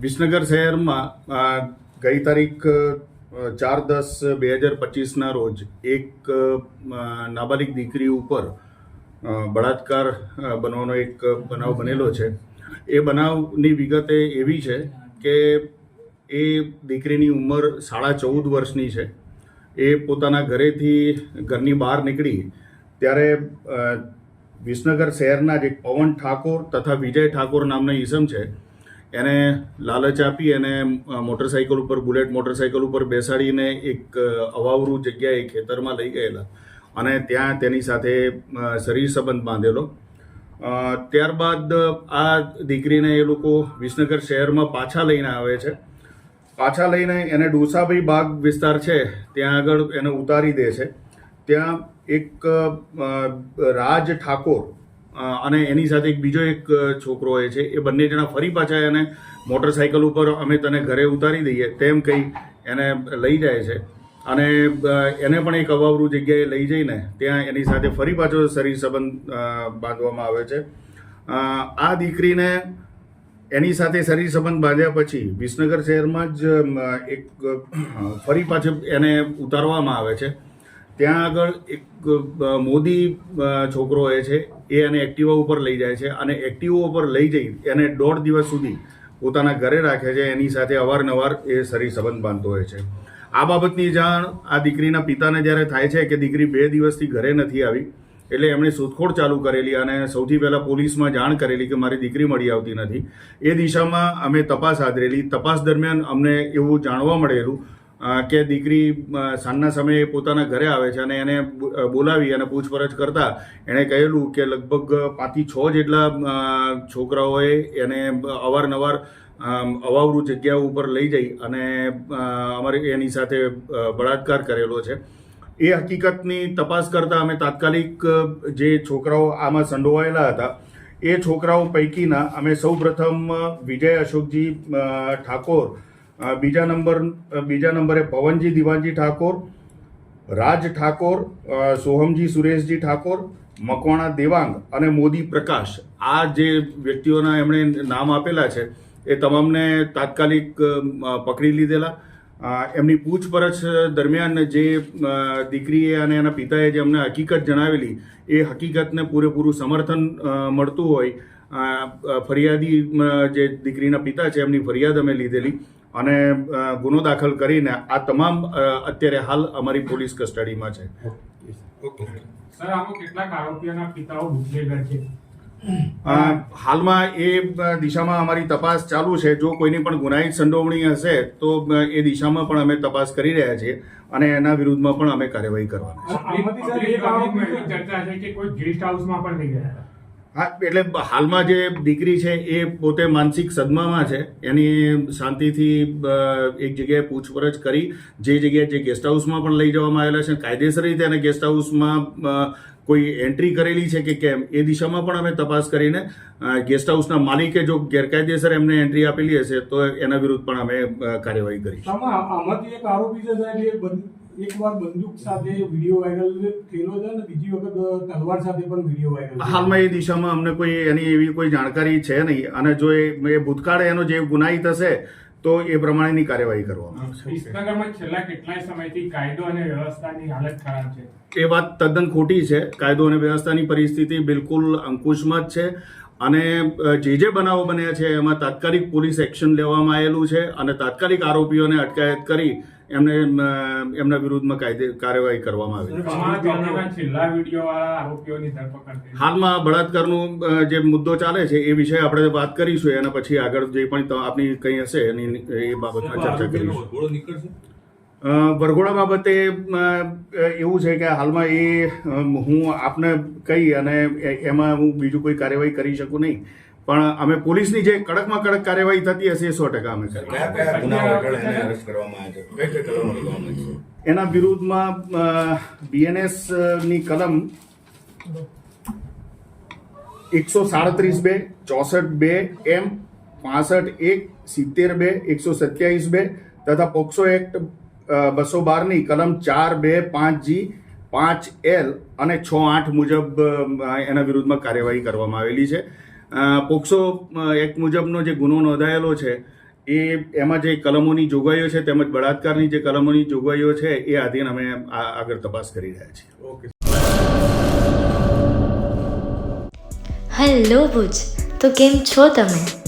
વિસનગર શહેરમાં ગઈ તારીખ ચાર દસ બે હજાર પચીસના રોજ એક નાબાલિગ દીકરી ઉપર બળાત્કાર બનવાનો એક બનાવ બનેલો છે. એ બનાવની વિગતે એવી છે કે એ દીકરીની ઉંમર સાડા ચૌદ વર્ષની છે. એ પોતાના ઘરેથી ઘરની બહાર નીકળી ત્યારે વિસનગર શહેરના જ એક પવન ઠાકોર તથા વિજય ઠાકોર નામના ઈસમ છે એને લાલચ આપી અને મોટરસાઇકલ ઉપર, બુલેટ મોટરસાઇકલ ઉપર બેસાડીને એક અવાવરું જગ્યાએ ખેતરમાં લઈ ગયેલા. અને ત્યાં તેની સાથે શરીર સંબંધ બાંધેલો. ત્યારબાદ, આ દીકરીને એ લોકો વિસનગર શહેરમાં પાછા લઈને આવે છે. પાછા લઈને એને ડોસાભાઈ બાગ વિસ્તાર છે, ત્યાં આગળ એને ઉતારી દે છે. ત્યાં એક રાજ ઠાકોર અને એની સાથે એક બીજો એક છોકરો હોય છે, એ બંને જણા ફરી પાછા એને મોટરસાયકલ ઉપર અમે તને ઘરે ઉતારી દઈએ તેમ કહી એને લઈ જાય છે. અને એને પણ એક અવાવરું જગ્યાએ લઈ જઈને ત્યાં એની સાથે ફરી પાછો શરીર સંબંધ બાંધવામાં આવે છે. આ દીકરીને એની સાથે શરીર સંબંધ બાંધ્યા પછી વિસનગર શહેરમાં જ એક ફરી પાછું એને ઉતારવામાં આવે છે. ત્યાં આગળ એક મોદી છોકરો હોય છે, એ એને એક્ટિવા ઉપર લઈ જાય છે અને એક્ટિવા ઉપર લઈ જઈ એને દોઢ દિવસ સુધી પોતાના ઘરે રાખે છે, એની સાથે અવારનવાર એ શરીર સંબંધ બાંધતો હોય છે. આ બાબતની જાણ આ દીકરીના પિતાને જ્યારે થાય છે કે દીકરી બે દિવસથી ઘરે નથી આવી, એટલે એમણે શોધખોળ ચાલુ કરેલી અને સૌથી પહેલાં પોલીસમાં જાણ કરેલી કે મારી દીકરી મળી આવતી નથી. એ દિશામાં અમે તપાસ આદરેલી તપાસ દરમિયાન અમને એવું જાણવા મળેલું કે દીકરી સાંજના સમયે પોતાના ઘરે આવે છે અને એને બોલાવી અને પૂછપરછ કરતા એણે કહેલું કે લગભગ પાંચથી છ જેટલા છોકરાઓએ એને અવારનવાર અવાવરૂ જગ્યા ઉપર લઈ જઈ અને અમારે એની સાથે બળાત્કાર કરેલો છે. એ હકીકતની તપાસ કરતાં અમે તાત્કાલિક જે છોકરાઓ આમાં સંડોવાયેલા હતા, એ છોકરાઓ પૈકીના અમે સૌપ્રથમ પ્રથમ વિજય અશોકજી ઠાકોર બીજા નંબર, બીજા નંબરે પવનજી દિવાનજી ઠાકોર, રાજ ઠાકોર સોહમજી સુરેશજી ઠાકોર, મકવાણા દેવાંગ અને મોદી પ્રકાશ. આ જે વ્યક્તિઓના એમણે નામ આપેલા છે, એ તમામને તાત્કાલિક પકડી લીધેલા. એમની પૂછપરછ દરમિયાન જે દીકરીએ અને એના પિતાએ જે અમને હકીકત જણાવેલી, એ હકીકતને પૂરેપૂરું સમર્થન મળતું હોય ફરિયાદી જે દીકરીના પિતા છે, એમની ફરિયાદ અમે લીધેલી. અને ગુનો દાખલ કરીને આ તમામ અત્યારે હાલ અમારી પોલીસ કસ્ટડીમાં છે. સર આમાં કેટલાક આરોપીઓના પિતાઓ બુટલેગર છે? હાલમાં એ દિશામાં અમારી તપાસ ચાલુ છે. જો કોઈની પણ ગુનાહિત સંડોવણી હશે તો એ દિશામાં પણ અમે તપાસ કરી રહ્યા છીએ અને એના વિરુદ્ધમાં પણ અમે કાર્યવાહી કરવાના છે ચર્ચા છે કે કોઈ ગેસ્ટ હાઉસમાં પણ લઈ ગયા હા, એટલે હાલમાં જે દીકરી છે એ પોતે માનસિક સદમામાં છે. એની શાંતિથી એક જગ્યાએ પૂછપરછ કરી, જે જગ્યાએ જે ગેસ્ટ હાઉસમાં પણ લઈ જવામાં આવેલા છે. કાયદેસર રીતે એને ગેસ્ટ હાઉસમાં કોઈ એન્ટ્રી કરેલી છે કે કેમ, એ દિશામાં પણ અમે તપાસ કરીને ગેસ્ટ હાઉસના માલિકે જો ગેરકાયદેસર એમને એન્ટ્રી આપેલી હશે, તો એના વિરુદ્ધ પણ અમે કાર્યવાહી કરી આમાં આમાંથી એક આરોપી છે સાહેબ એકવાર બંદૂક સાથે વીડિયો વાયરલ થયેલો છે અને બીજી વખત તલવાર સાથે પણ વીડિયો વાયરલ હાલમાં એ દિશામાં અમને કોઈ એની એવી કોઈ જાણકારી છે નહીં. અને જો એ ભૂતકાળે ભૂતકાળ એનો જે ગુનાહિત હશે તો એ પ્રમાણેની કાર્યવાહી કરવામાં વિસનગરમાં છેલ્લા કેટલાય સમયથી કાયદો અને વ્યવસ્થાની હાલત ખરાબ છે. એ વાત તદ્દન ખોટી છે. કાયદો અને વ્યવસ્થાની પરિસ્થિતિ બિલકુલ અંકુશમાં જ છે. અને જે જે બનાવો બન્યા છે એમાં તાત્કાલિક પોલીસ એક્શન લેવામાં આવેલું છે અને તાત્કાલિક આરોપીઓને અટકાયત કરી એમને એમના વિરુદ્ધમાં કાયદે કાર્યવાહી કરવામાં આવી. હાલમાં બળાત્કારનું જે મુદ્દો ચાલે છે એ વિશે આપણે વાત કરીશું એના પછી આગળ જે પણ આપની કંઈ હશે એની એ બાબતમાં ચર્ચા કરીશું. વરઘોડા બાબતે એવું છે કે હાલમાં એ હું આપને કહી અને એમાં હું બીજું કોઈ કાર્યવાહી કરી શકું નહીં. પણ અમે પોલીસની જે કડકમાં કડક કાર્યવાહી થતી હશે એ સો ટકા અમે એના વિરુદ્ધમાં બીએનએસની કલમ એકસો સાડત્રીસ બે ચોસઠ બે એમ પાસઠ એક સિત્તેર બે એકસો સત્યાવીસ બે તથા પોક્સો એક્ટ બસો બારની કલમ ચાર બે પાંચ જી પાંચ એલ અને છ આઠ મુજબ એના વિરુદ્ધમાં કાર્યવાહી કરવામાં આવેલી છે. પોક્સો એક્ટ મુજબનો જે ગુનો નોંધાયેલો છે એ એમાં જે કલમોની જોગવાઈઓ છે તેમજ બળાત્કારની જે કલમોની જોગવાઈઓ છે એ આધીન અમે આ- આગળ તપાસ કરી રહ્યા છીએ. ઓકે. હેલો ભુજ તો કેમ છો તમે?